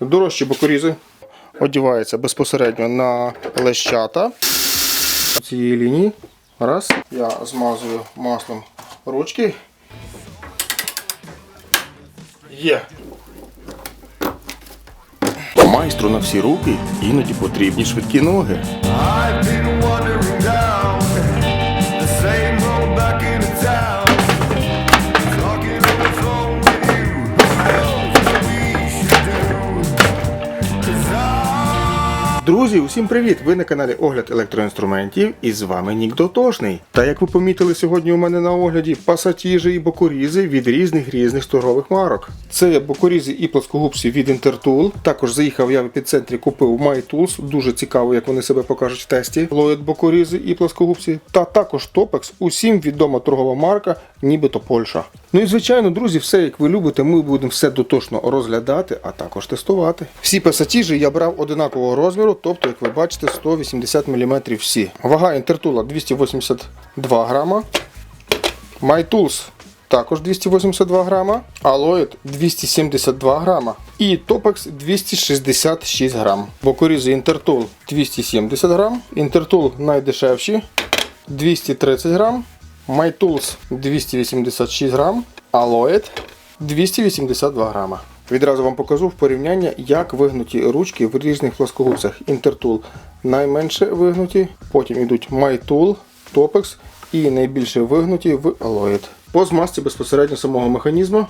Дорожчі бокорізи одіваються безпосередньо на лещата цієї лінії. Раз. Я змазую маслом ручки. Є. Майстру на всі руки іноді потрібні швидкі ноги. Друзі, усім привіт! Ви на каналі Огляд електроінструментів і з вами Нік Дотошний. Та як ви помітили сьогодні у мене на огляді пасатіжі і бокорізи від різних різних торгових марок. Це бокорізи і плоскогубці від Intertool. Також заїхав я в епіцентрі, купив MyTools. Дуже цікаво, як вони себе покажуть в тесті. Лоїд бокорізи і плоскогубці. Та також Topex, усім відома торгова марка, нібито Польща. Ну і звичайно, друзі, все як ви любите, ми будемо все дотошно розглядати, а також тестувати. Всі пасатіжі я брав одинакового розміру, тобто, як ви бачите, 180 мм всі. Вага інтертула 282 грама. MyTools також 282 грама, Alloyd 272 грама і Topex 266 грам. Бокорізи Intertool 270 грам, Intertool найдешевші 230 грам, MyTools 286 грам, Alloyd 282 грама. Відразу вам покажу в порівняння, як вигнуті ручки в різних плоскогубцях. Intertool найменше вигнуті, потім йдуть MyTool, Topex і найбільше вигнуті в Alloyd. По змазці безпосередньо самого механізму,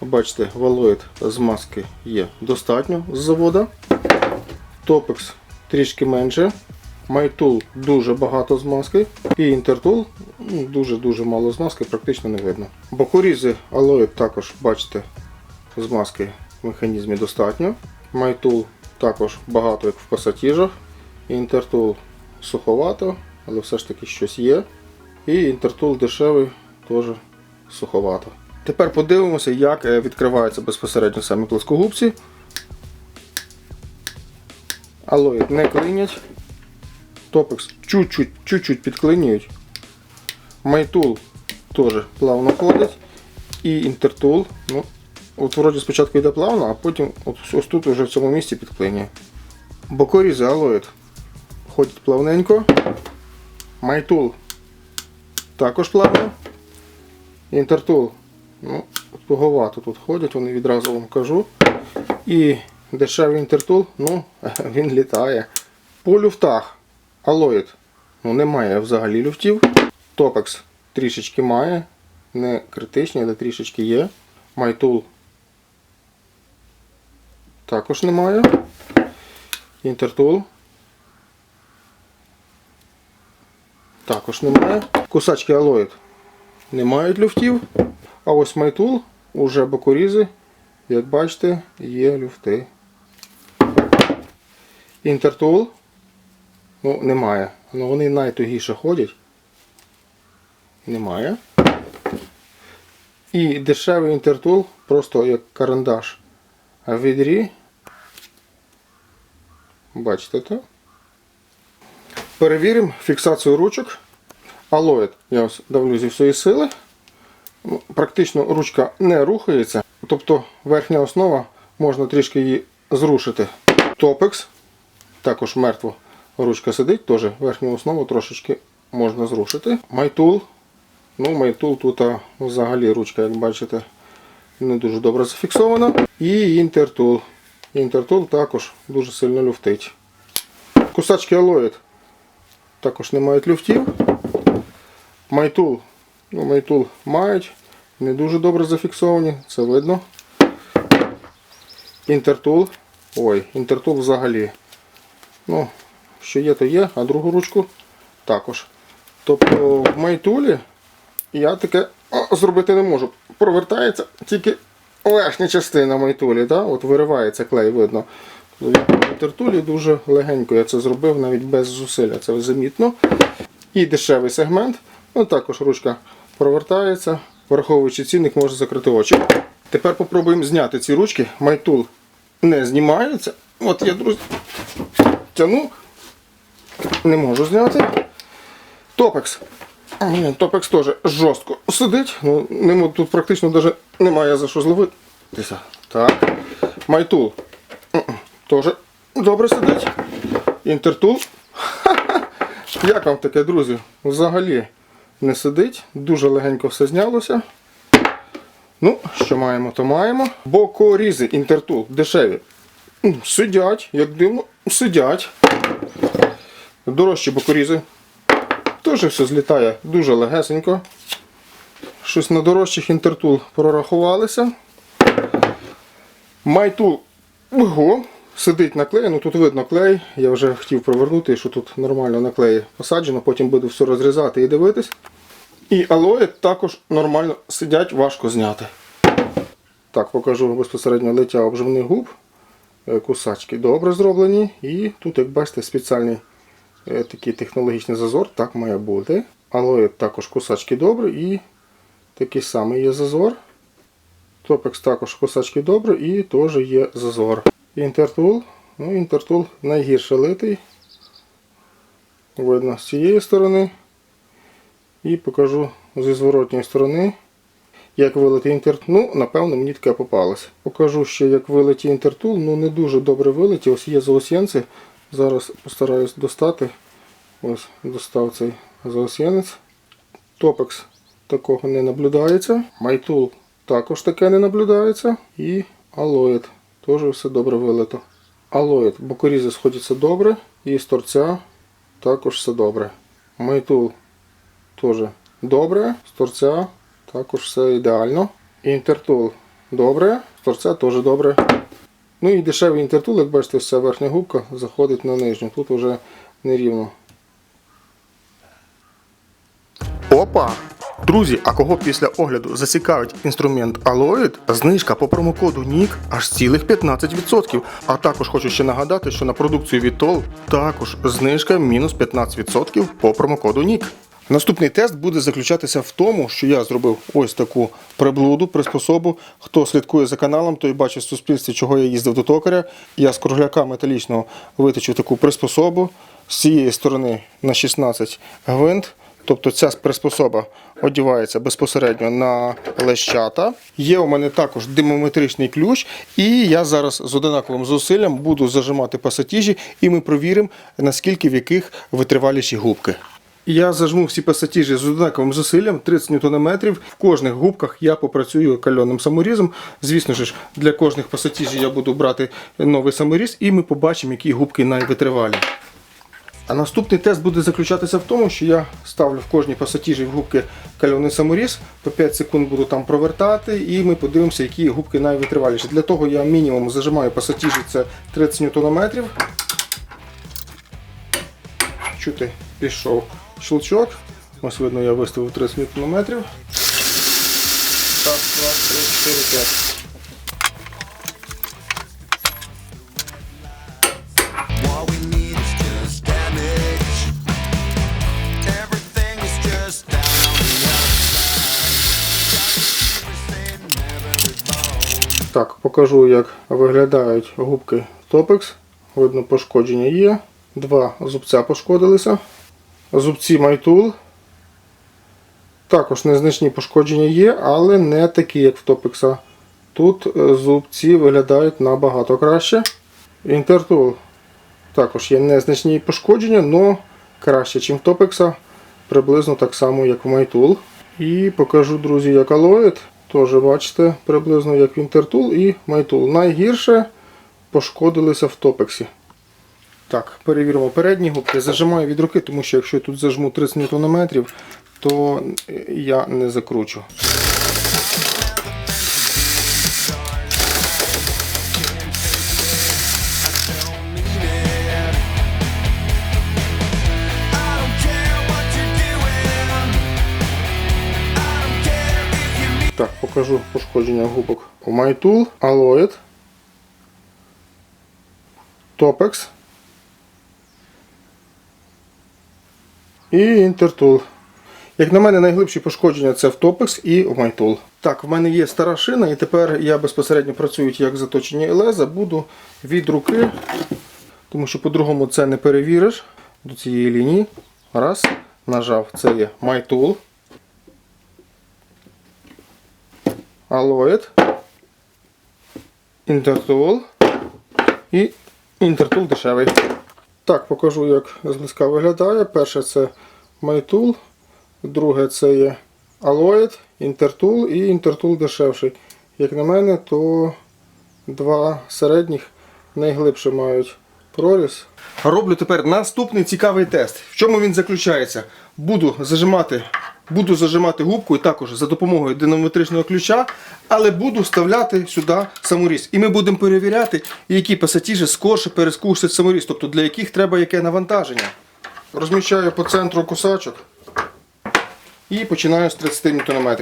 бачите, в Alloyd змазки є достатньо з завода. Topex трішки менше. MyTool дуже багато змазки. І Intertool ну, дуже-дуже мало змазки, практично не видно. Бокорізи Alloyd також, бачите, змазки в механізмі достатньо. MyTool також багато, як в пасатіжах. Intertool суховато, але все ж таки щось є. І Intertool дешевий, теж суховато. Тепер подивимося, як е, відкриваються безпосередньо самі плоскогубці. Алоїд не клинять. Топекс чуть-чуть підклинюють. Майтул теж плавно ходить. І інтертул. Ну, от вроді спочатку йде плавно, а потім от ось тут вже в цьому місці підклинює. Бокорізи алоїд ходять плавненько. Майтул також плавно. Інтертул. Ну, туговато тут ходять, вони відразу вам кажу. І дешевий інтертул, ну, він літає. По люфтах Алоїд ну, немає взагалі люфтів. Топекс трішечки має. Не критичні, але трішечки є. Майтул також немає. Інтертул. Також немає. Кусачки Алоїд не мають люфтів. А ось Майтул, уже бокорізи, як бачите, є люфти. Інтертул ну, немає. Ну, вони найтугіше ходять. Немає. І дешевий інтертул, просто як карандаш. А в відрі. Бачите то? Перевіримо фіксацію ручок. Алоїд я ось давлю зі всієї сили. Ну, Практично ручка не рухається, тобто верхня основа можна трішки її зрушити. Топекс, також мертво ручка сидить, теж верхню основу трошечки можна зрушити. Майтул. Ну, Майтул тут а, взагалі ручка, як бачите, не дуже добре зафіксована. І інтертул. Інтертул також дуже сильно люфтить. Кусачки алоїд також не мають люфтів. Майтул. Ну, Майтул мають. Не дуже добре зафіксовані, це видно. Інтертул. Ой, інтертул взагалі. Ну, що є, то є, а другу ручку також. Тобто в майтулі я таке зробити не можу. Провертається тільки верхня частина майтулі, да? От виривається клей, видно. В інтертулі дуже легенько я це зробив навіть без зусилля, це замітно. І дешевий сегмент. Ну, також ручка провертається. Враховуючи цінник, може закрити очі. Тепер попробуємо зняти ці ручки. Майтул не знімається. От я, друзі, тяну. Не можу зняти. Топекс. Топекс теж жорстко сидить. Ну, нему тут практично навіть немає за що зловитися. Так. Майтул. Теж добре сидить. Інтертул. Як вам таке, друзі? Взагалі не сидить. Дуже легенько все знялося. Ну, що маємо, то маємо. Бокорізи Інтертул дешеві. Сидять, як дивно, сидять. Дорожчі бокорізи. Теж все злітає дуже легесенько. Щось на дорожчих інтертул прорахувалися. Майтул ого, сидить на клеї, ну тут видно клей. Я вже хотів провернути, що тут нормально на клеї посаджено, потім буду все розрізати і дивитись. І алої також нормально сидять, важко зняти. Так, покажу безпосередньо лиття обживних губ. Е, Кусачки добре зроблені. І тут, як бачите, спеціальний такий технологічний зазор, так має бути. Алої також кусачки добре і такий самий є зазор. Топекс також кусачки добре і теж є зазор. Інтертул. Ну, інтертул найгірше литий. Видно з цієї сторони. І покажу зі зворотньої сторони, як вилитий інтертул. Ну, напевно, мені таке попалося. Покажу ще, як вилиті інтертул. Ну, не дуже добре вилиті. Ось є заосьєнці. Зараз постараюсь достати. Ось достав цей заосьєнець. Топекс такого не наблюдається. Майтул також таке не наблюдається. І алоїд. Теж все добре вилито. Алоїд, бокорізи сходяться добре. І з торця також все добре. Майтул теж добре. З торця також все ідеально. Інтертул добре. З торця теж добре. Ну і дешевий інтертул, як бачите, вся верхня губка заходить на нижню. Тут вже нерівно. Опа! Друзі, а кого після огляду зацікавить інструмент Alloyd, знижка по промокоду NIK аж цілих 15%. А також хочу ще нагадати, що на продукцію від TOL також знижка мінус 15% по промокоду NIK. Наступний тест буде заключатися в тому, що я зробив ось таку приблуду, приспособу. Хто слідкує за каналом, той бачить в суспільстві, чого я їздив до токаря. Я з кругляка металічного виточив таку приспособу. З цієї сторони на 16 гвинт. Тобто ця приспособа одягається безпосередньо на лещата. Є у мене також димометричний ключ, і я зараз з одинаковим зусиллям буду зажимати пасатіжі, і ми провіримо, наскільки в яких витриваліші губки. Я зажму всі пасатіжі з однаковим зусиллям 30 Нм. В кожних губках я попрацюю кальонним саморізом. Звісно ж, для кожних пасатіжів я буду брати новий саморіз, і ми побачимо, які губки найвитривалі. А наступний тест буде заключатися в тому, що я ставлю в кожній пасатіжі в губки кальоний саморіз, по 5 секунд буду там провертати, і ми подивимося, які губки найвитриваліші. Для того я мінімум зажимаю пасатіжі, це 30 Нм. Чути, пішов щелчок. Ось видно, я виставив 30 Нм. Раз, два, три, чотири, п'ять. Так, покажу, як виглядають губки Topex. Видно, пошкодження є. Два зубця пошкодилися. Зубці Майтул. Також незначні пошкодження є, але не такі, як в Topex. Тут е, зубці виглядають набагато краще. Інтертул також є незначні пошкодження, але краще, ніж в Topex. Приблизно так само, як в Майтул. І покажу, друзі, як алоїд. Теж бачите, приблизно як в Інтертул і Майтул. Найгірше пошкодилися в топексі. Так, перевіримо передні губки. Зажимаю від руки, тому що якщо я тут зажму 30 Нм, то я не закручу. Так, покажу пошкодження губок. Майтул, Алоїд, Топекс і Інтертул. Як на мене, найглибші пошкодження це в Топекс і в Майтул. Так, в мене є стара шина, і тепер я безпосередньо працюю як заточені леза, буду від руки, тому що по-другому це не перевіриш до цієї лінії. Раз, нажав, це є Майтул. Алоїд, інтертол і Інтертул дешевий. Так, покажу, як зблизька виглядає. Перше це Майтул, друге це є Алоїд, Intertool і Intertool дешевший. Як на мене, то два середніх найглибше мають проріз. Роблю тепер наступний цікавий тест. В чому він заключається? Буду зажимати, буду зажимати губку також за допомогою динамометричного ключа, але буду вставляти сюди саморіз. І ми будемо перевіряти, які пасатіжі скорше перескушать саморіз, тобто для яких треба яке навантаження. Розміщаю по центру кусачок і починаю з 30 Нм.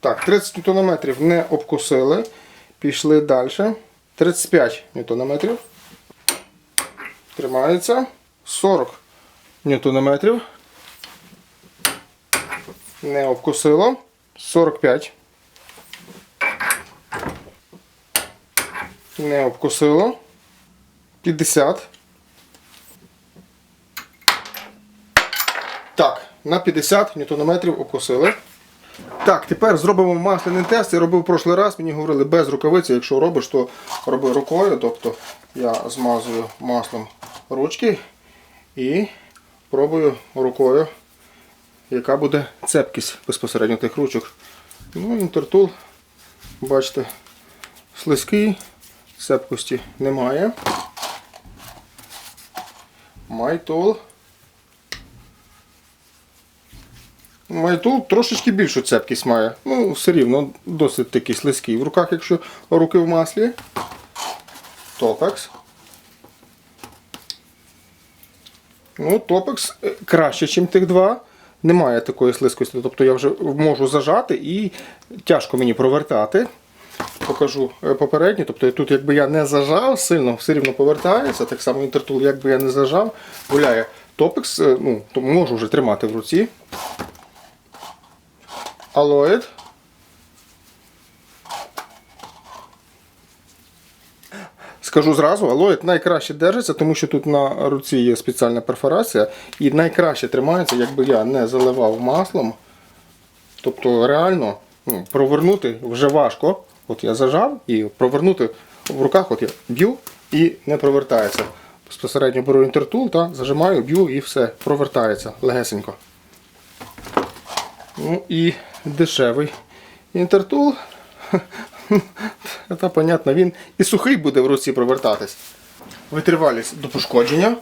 Так, 30 Нм не обкусили. Пішли далі. 35 Нм. Тримається. 40 Нм. Не обкусило. 45. Не обкусило. 50. Так, на 50 ньютонометрів обкусили. Так, тепер зробимо масляний тест. Я робив в прошлий раз, мені говорили без рукавиці, якщо робиш, то роби рукою. Тобто я змазую маслом ручки і пробую рукою, яка буде цепкість безпосередньо тих ручок. Ну, інтертул, бачите, слизький, цепкості немає. Майтул. Майтул трошечки більшу цепкість має. Ну, все рівно досить такий слизький в руках, якщо руки в маслі. Топекс. Ну, Топекс е, краще, ніж тих два. Немає такої слизькості. Тобто я вже можу зажати і тяжко мені провертати. Покажу е. Тобто тут, якби я не зажав, сильно все рівно повертається. Так само інтертул, якби я не зажав, гуляє. Топекс, е, ну, то можу вже тримати в руці. Алоїд. Скажу зразу, алоїд найкраще держиться, тому що тут на руці є спеціальна перфорація і найкраще тримається, якби я не заливав маслом. Тобто реально ну, провернути вже важко. От я зажав і провернути в руках, от я б'ю і не провертається. Безпосередньо беру інтертул та зажимаю, б'ю і все, провертається легесенько. Ну і дешевий інтертул. Та понятно, він і сухий буде в руці провертатись. Витривалість до пошкодження.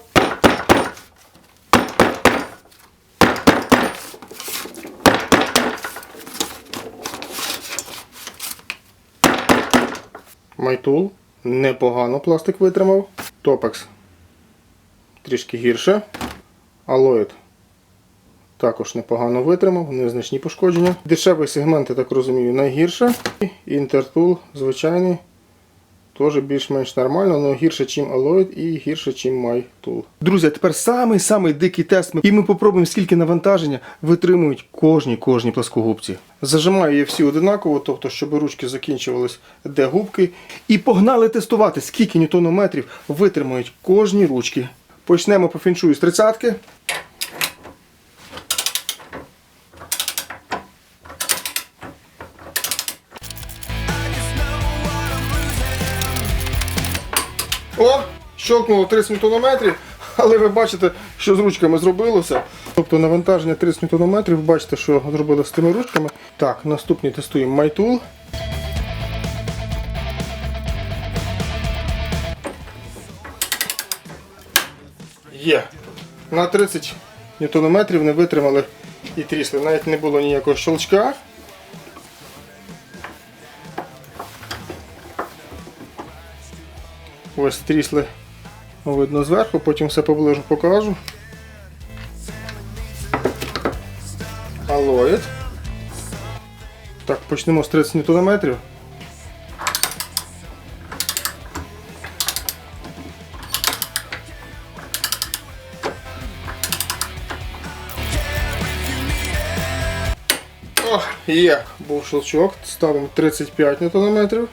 Майтул. Непогано пластик витримав. Топекс трішки гірше. Алоїд також непогано витримав, незначні пошкодження. Дешевий сегмент, я так розумію, найгірше. Інтертул звичайний. Теж більш-менш нормально, але гірше, ніж Alloyd і гірше, ніж MyTool. Друзі, тепер самий-самий дикий тест. І ми попробуємо, скільки навантаження витримують кожні кожні пласкогубці. Зажимаю її всі одинаково, тобто, щоб ручки закінчувались де губки. І погнали тестувати, скільки ньютонометрів витримують кожні ручки. Почнемо по фіншую з тридцятки. О, щелкнуло 30 ньютонометрів, але ви бачите, що з ручками зробилося. Тобто навантаження 30 ньютонометрів, бачите, що зробили з тими ручками. Так, наступний тестуємо MyTool. Є. На 30 ньютонометрів не витримали і трісли. Навіть не було ніякого щелчка. Ось трісли видно зверху, потім все поближе покажу. Алоїд. Так, почнемо з 30 Нм. О, є, був шелчок, ставимо 35 Нм.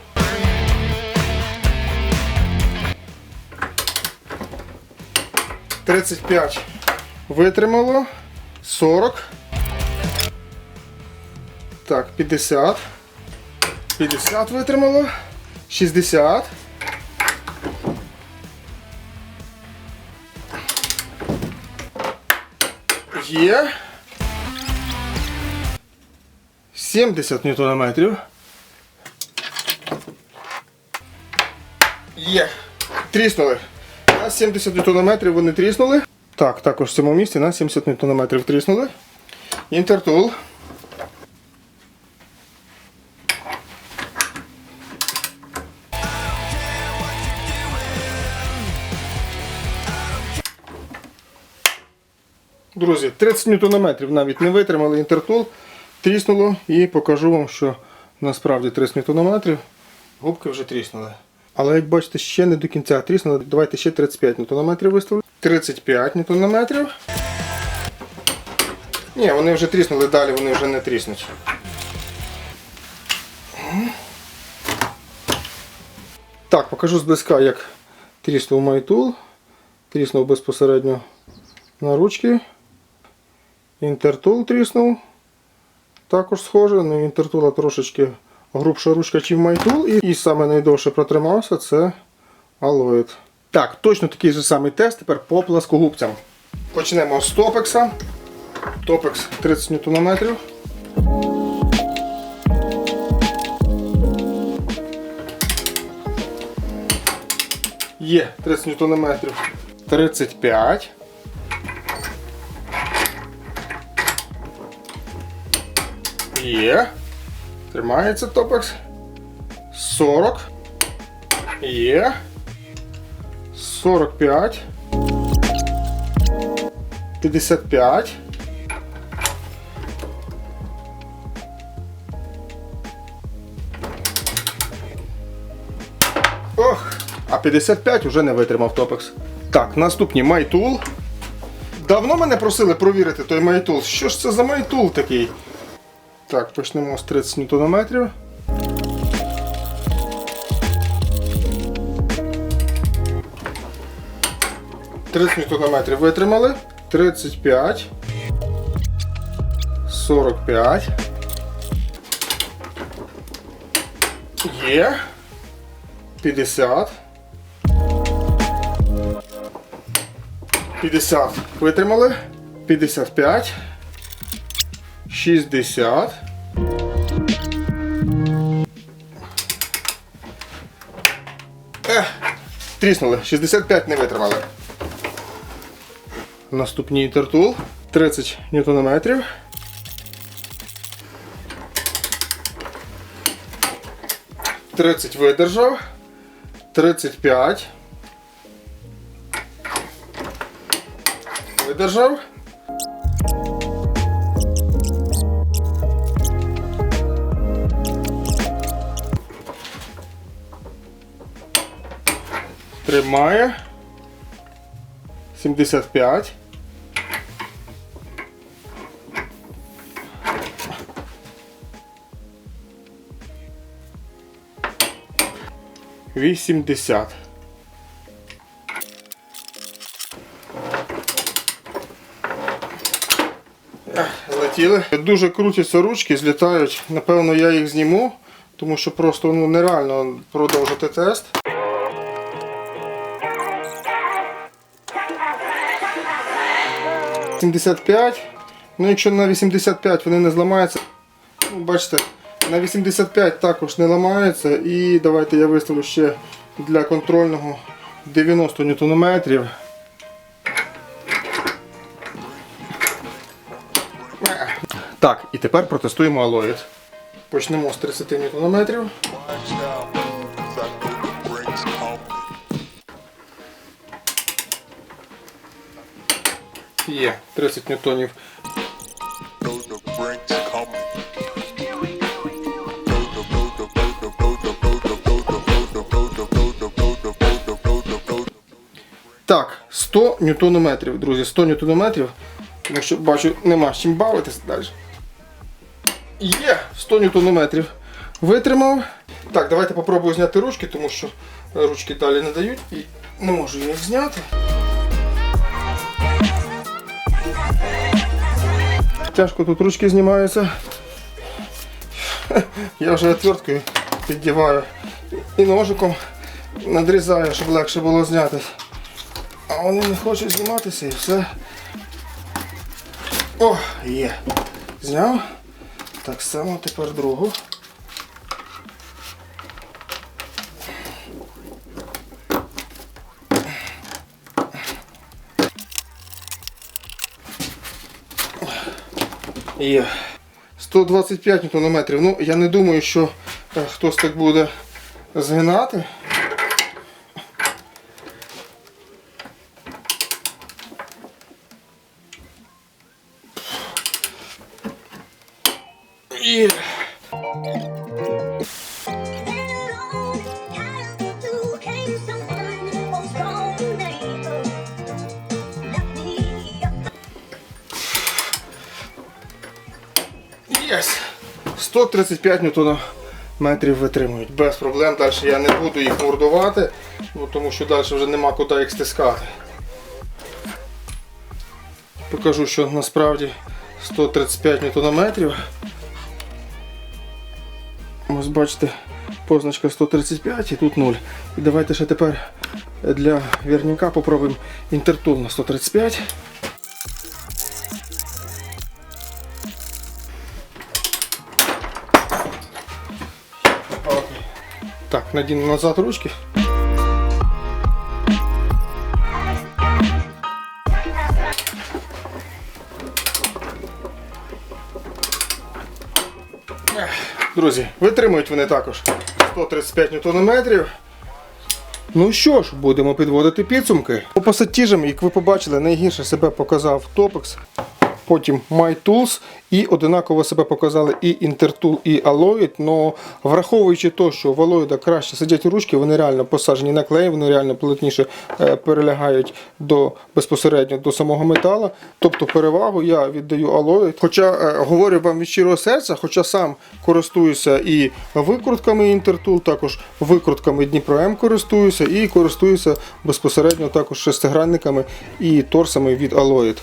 35 витримало. 40. Так, 50. 50 витримало. 60. 70 ньютонометрів. Є. Тріснули. На 70 ньютонометрів вони тріснули. Так, також в цьому місці на 70 ньютонометрів тріснули. Інтертул. Друзі, 30 ньютонометрів навіть не витримали інтертул, тріснуло і покажу вам, що насправді 30 ньютонометрів губки вже тріснули. Але як бачите, ще не до кінця тріснули. Давайте ще 35 ньютонометрів виставлю. 35 ньютонометрів. Ні, вони вже тріснули, далі вони вже не тріснуть. Так, покажу зблизька, як тріснув майтул. Тріснув безпосередньо на ручки. Інтертул тріснув. Також схоже, але інтертула трошечки грубша ручка, чим майтул. І, і саме найдовше протримався це алоїд. Так, точно такий же самий тест тепер по пласкогубцям. Почнемо з топекса. Топекс 30 ньютонометрів. Є 30 ньютонометрів. 35. Є. Тримається топекс. 40. Є. 45. 55. Ох, а 55 вже не витримав топекс. Так, наступні майтул. Давно мене просили провірити той майтул. Що ж це за майтул такий? Так, почнемо з 30 ньютонометрів. Ньютонометрів витримали. 35. 45. Є. 50. 50 витримали. 55. 60. Ех, тріснули. 65 не витримали. Наступний інтертул. 30 ньютонометрів. Тридцять видержав. 35. Видержав. Тримає. 75. Вісімдесят. Ех, Злетіли. Дуже крутяться ручки, злітають. Напевно, я їх зніму, тому що просто ну, нереально продовжити тест. 75. Ну, якщо на 85 вони не зламаються, ну, бачите, на 85 також не ламаються. І давайте я виставлю ще для контрольного 90 ньютонометрів. Так, і тепер протестуємо алоїд. Почнемо з 30 ньютонометрів. The, know the. Так, 100 ньютонометрів, друзі, 100 ньютонометрів. Тому що бачу, нема з чим бавитися далі. Є! 100 ньютонометрів. Витримав. Так, давайте попробую зняти ручки, тому що ручки далі не дають і не можу їх зняти. Тяжко тут ручки знімаються. Я вже отверткою піддіваю і ножиком надрізаю, щоб легше було зняти. А вони не хочуть зніматися і все. О, є. Зняв. Так само тепер другу. Є. 125 ньютонометрів. Ну, я не думаю, що е, хтось так буде згинати. Є. Єс! 135 ньютонометрів витримують. Без проблем. Далі я не буду їх мордувати, тому що далі вже нема куди їх стискати. Покажу, що насправді 135 ньютонометрів. Ось бачите, позначка 135 і тут 0. І давайте ще тепер для вірняка попробуємо інтертул на 135. Так, надіну назад ручки. Друзі, витримують вони також 135 ньютонометрів. Ну що ж, будемо підводити підсумки. По пасатіжам, як ви побачили, найгірше себе показав Topex, потім MyTools і одинаково себе показали і Intertool, і Alloyd. Но враховуючи те, що в Alloyd краще сидять ручки, вони реально посаджені на клей, вони реально плотніше е, перелягають до, безпосередньо до самого металу. Тобто перевагу я віддаю Alloyd. Хоча е, говорю вам від щирого серця, хоча сам користуюся і викрутками Intertool, також викрутками Дніпро М користуюся і користуюся безпосередньо також шестигранниками і торсами від Alloyd.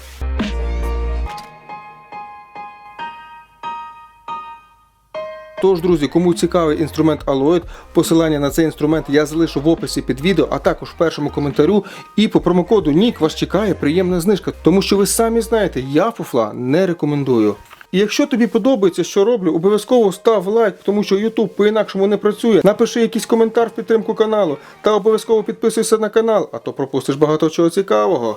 Тож, друзі, кому цікавий інструмент Alloyd, посилання на цей інструмент я залишу в описі під відео, а також в першому коментарю. І по промокоду NIK вас чекає приємна знижка, тому що ви самі знаєте, я фуфла не рекомендую. І якщо тобі подобається, що роблю, обов'язково став лайк, тому що YouTube по-інакшому не працює. Напиши якийсь коментар в підтримку каналу та обов'язково підписуйся на канал, а то пропустиш багато чого цікавого.